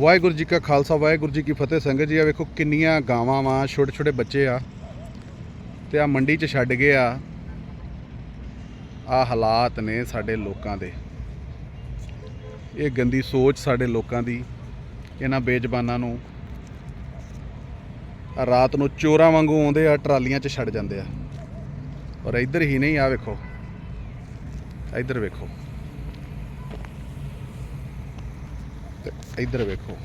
ਵਾਹਿਗੁਰੂ ਜੀ ਕਾ ਖਾਲਸਾ, ਵਾਹਿਗੁਰੂ ਜੀ ਕੀ ਫਤਿਹ। ਸੰਗਤ ਜੀ ਆ ਵੇਖੋ ਕਿੰਨੀਆਂ ਗਾਵਾਂ ਵਾਂ ਛੋਟੇ ਛੋਟੇ ਬੱਚੇ ਆ। ਤੇ ਆ ਮੰਡੀ 'ਚ ਛੱਡ ਗਏ ਆ। ਆ ਹਾਲਾਤ ਨੇ ਸਾਡੇ ਲੋਕਾਂ ਦੇ। ਇਹ ਗੰਦੀ ਸੋਚ ਸਾਡੇ ਲੋਕਾਂ ਦੀ, ਇਹਨਾਂ ਬੇਜ਼ਬਾਨਾਂ ਨੂੰ। ਰਾਤ ਨੂੰ ਚੋਰਾਂ ਵਾਂਗੂ ਆਉਂਦੇ ਆ, ਟਰਾਲੀਆਂ 'ਚ ਛੱਡ ਜਾਂਦੇ ਆ। ਔਰ ਇੱਧਰ ਹੀ ਨਹੀਂ ਆ ਵੇਖੋ। ਇੱਧਰ ਵੇਖੋ। ਤੇ ਇੱਧਰ ਵੇਖੋ।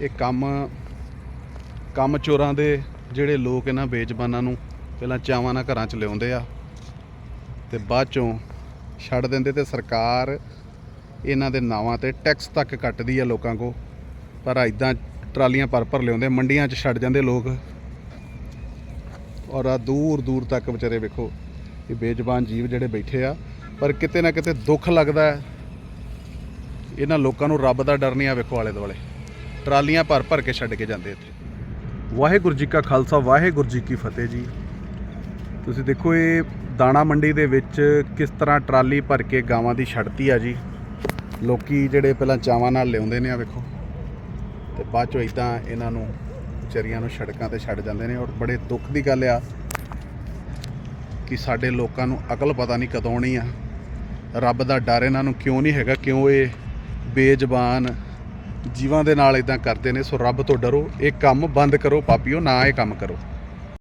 ਇਹ ਕੰਮ ਕੰਮ ਚੋਰਾਂ ਦੇ ਜਿਹੜੇ ਲੋਕ ਇਹਨਾਂ ਬੇਜ਼ਬਾਨਾਂ ਨੂੰ ਪਹਿਲਾਂ ਚਾਵਾਂ ਨਾਲ ਘਰਾਂ 'ਚ ਲਿਆਉਂਦੇ ਆ ਤੇ ਬਾਅਦ ਚੋਂ ਛੱਡ ਦਿੰਦੇ ਤੇ ਸਰਕਾਰ ਇਹਨਾਂ ਦੇ ਨਾਵਾਂ ਤੇ ਟੈਕਸ ਤੱਕ ਕੱਟਦੀ ਆ ਲੋਕਾਂ ਕੋ ਪਰ ਐਦਾਂ ਟਰਾਲੀਆਂ ਭਰ ਭਰ ਲਿਆਉਂਦੇ, ਮੰਡੀਆਂ 'ਚ ਛੱਡ ਜਾਂਦੇ ਲੋਕ। ਔਰ ਆ ਦੂਰ ਦੂਰ ਤੱਕ ਵਿਚਾਰੇ ਵੇਖੋ, ਇਹ ਬੇਜ਼ਬਾਨ ਜੀਵ ਜਿਹੜੇ ਬੈਠੇ ਆ। ਪਰ ਕਿਤੇ ਨਾ ਕਿਤੇ ਦੁੱਖ ਲੱਗਦਾ ਹੈ ਇਹਨਾਂ ਲੋਕਾਂ ਨੂੰ ਰੱਬ ਦਾ ਡਰ ਨਹੀਂ ਆ ਵੇਖੋ ਆਲੇ ਦੁਆਲੇ। ਟਰਾਲੀਆਂ ਭਰ ਭਰ ਕੇ ਛੱਡ ਕੇ ਜਾਂਦੇ ਇੱਥੇ। ਵਾਹਿਗੁਰੂ ਜੀ ਕਾ ਖਾਲਸਾ, ਵਾਹਿਗੁਰੂ ਜੀ ਕੀ ਫਤਿਹ ਜੀ। ਤੁਸੀਂ ਦੇਖੋ ਇਹ ਦਾਣਾ ਮੰਡੀ ਦੇ ਵਿੱਚ ਕਿਸ ਤਰ੍ਹਾਂ ਟਰਾਲੀ ਭਰ ਕੇ ਗਾਵਾਂ ਦੀ ਛੱਡਤੀ ਆ ਜੀ। ਲੋਕੀ ਜਿਹੜੇ ਪਹਿਲਾਂ ਚਾਵਾਂ ਨਾਲ ਲਿਆਉਂਦੇ ਨੇ ਆ ਵੇਖੋ। ਤੇ ਬਾਅਦ ਚੋਂ ਇਦਾਂ ਇਹਨਾਂ ਨੂੰ ਚਰੀਆਂ ਨੂੰ ਸੜਕਾਂ ਤੇ ਛੱਡ ਜਾਂਦੇ ਨੇ ਔਰ ਬੜੇ ਦੁੱਖ ਦੀ ਗੱਲ ਆ ਕਿ ਸਾਡੇ ਲੋਕਾਂ ਨੂੰ ਅਕਲ ਪਤਾ ਨਹੀਂ ਕਦੋਂ ਆਉਣੀ ਆ। ਰੱਬ ਦਾ ਡਰ ਇਹਨਾਂ ਨੂੰ ਕਿਉਂ ਨਹੀਂ ਹੈਗਾ, ਕਿਉਂ ਇਹ ਬੇਜ਼ਬਾਨ ਜੀਵਾਂ ਦੇ ਨਾਲ ਇਦਾਂ ਕਰਦੇ ਨੇ, ਸੋ ਰੱਬ ਤੋਂ ਡਰੋ, ਇਹ ਕੰਮ ਬੰਦ ਕਰੋ, ਪਾਪੀਓ, ਨਾ ਇਹ ਕੰਮ ਕਰੋ।